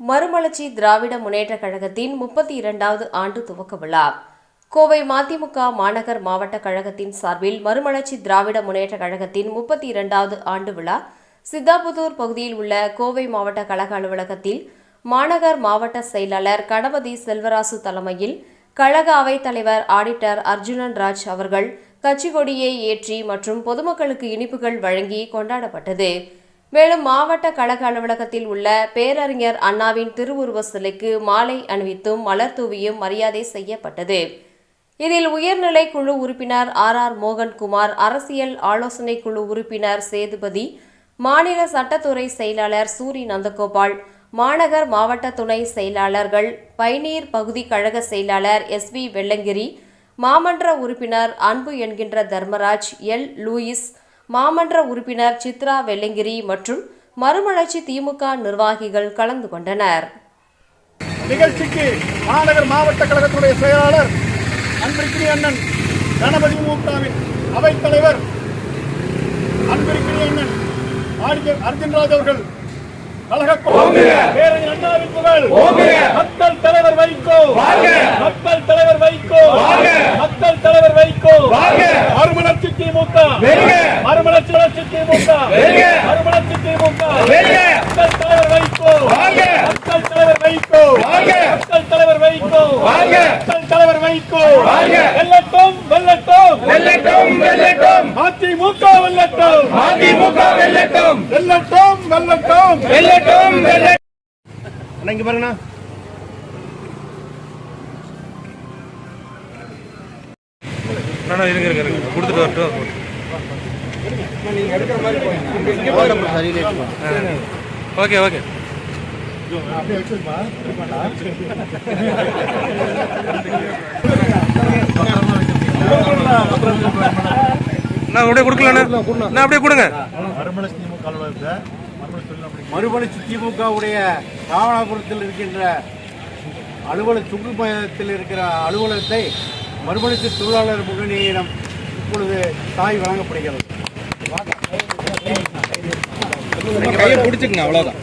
மறுமலர்ச்சி திராவிட முன்னேற்றக் கழகத்தின் முப்பத்தி இரண்டாவது ஆண்டு துவக்க விழா. கோவை மதிமுக மாநகர் மாவட்ட கழகத்தின் சார்பில் மறுமலர்ச்சி திராவிட முன்னேற்றக் கழகத்தின் முப்பத்தி இரண்டாவது ஆண்டு விழா. சித்தாபுதூர் பகுதியில் உள்ள கோவை மாவட்ட கழக அலுவலகத்தில் மாநகர் மாவட்ட செயலாளர் கணபதி செல்வராசு தலைமையில் கழக அவைத் தலைவர் ஆடிட்டர் அர்ஜுனன் ராஜ் அவர்கள் கட்சி கொடியை ஏற்றி மற்றும் பொதுமக்களுக்கு இனிப்புகள் வழங்கி கொண்டாடப்பட்டது. மேலும் மாவட்ட கழக அலுவலகத்தில் உள்ள பேரறிஞர் அண்ணாவின் திருவுருவ சிலைக்கு மாலை அணிவித்தும் மலர் தூவியும் மரியாதை செய்யப்பட்டது. இதில் உயர்நிலை குழு உறுப்பினர் ஆர். ஆர். மோகன்குமார் அரசியல் ஆலோசனை குழு உறுப்பினர் சேதுபதி மாநில சட்டத்துறை செயலாளர் சூரி நந்தகோபால் மாநகர் மாவட்ட துணை செயலாளர்கள் பைனீர் பகுதி கழக செயலாளர் எஸ். வி. வெள்ளங்கிரி மாமன்ற உறுப்பினர் அன்பு என்கின்ற தர்மராஜ் எல். லூயிஸ் மாமன்ற உறுப்பினர் சித்ரா வெள்ளங்கிரி மற்றும் மறுமலர்ச்சி திமுக நிர்வாகிகள் கலந்து கொண்டனர். நிகழ்ச்சிக்கு மாநகர் மாவட்ட கழகத்துடைய செயலாளர் அன்பிற்கினி அண்ணன் கணபதி மூக்காவின் அவைத் தலைவர் அன்பிற்கினி அண்ணன் அர்ஜுன்ராஜ் அவர்கள் மக்கள் தலைவர் வைகோ! மக்கள் தலைவர் வைகோ! மக்கள் தலைவர் வைகோ! மறுமலர்ச்சி திமுக! மறுமலர்ச்சி திமுக. மறுமலர்ச்சி திமுக. மக்கள் தலைவர் வைகோ. மக்கள் தலைவர் வைகோ. மக்கள் தலைவர் வைகோ. மக்கள் தலைவர் வைகோ. வெல்லட்டும் வெல்லட்டும். வெல்லட்டும் வெல்லட்டும். அதிமுக வெல்லட்டும். அதிமுக வெல்லட்டும். வெல்லட்டும் வெல்லட்டும். வெல்லட்டும் வெல்லட்டும் இங்க பாருங்கண்ணா. அண்ணா இருங்க இருங்க இருங்க. கொடுத்துட்டு வரட்டும். Okay okay. அப்படியே நான் அப்படியே கொடுக்கலண்ணா நான் அப்படியே கொடுங்க. மறுமலர்ச்சி திமுக மறுமலர்ச்சி திமுகவுடைய ராவணாபுரத்தில் இருக்கின்ற அலுவலக சுற்றுப்பயணத்தில் இருக்கிற அலுவலகத்தை மறுமலர்ச்சி தொழிலாளர் முன்னணியிடம் இப்பொழுது தாய் வழங்கப்படுகிறது. கையை பிடிச்சிக்கங்க அவ்வளோதான்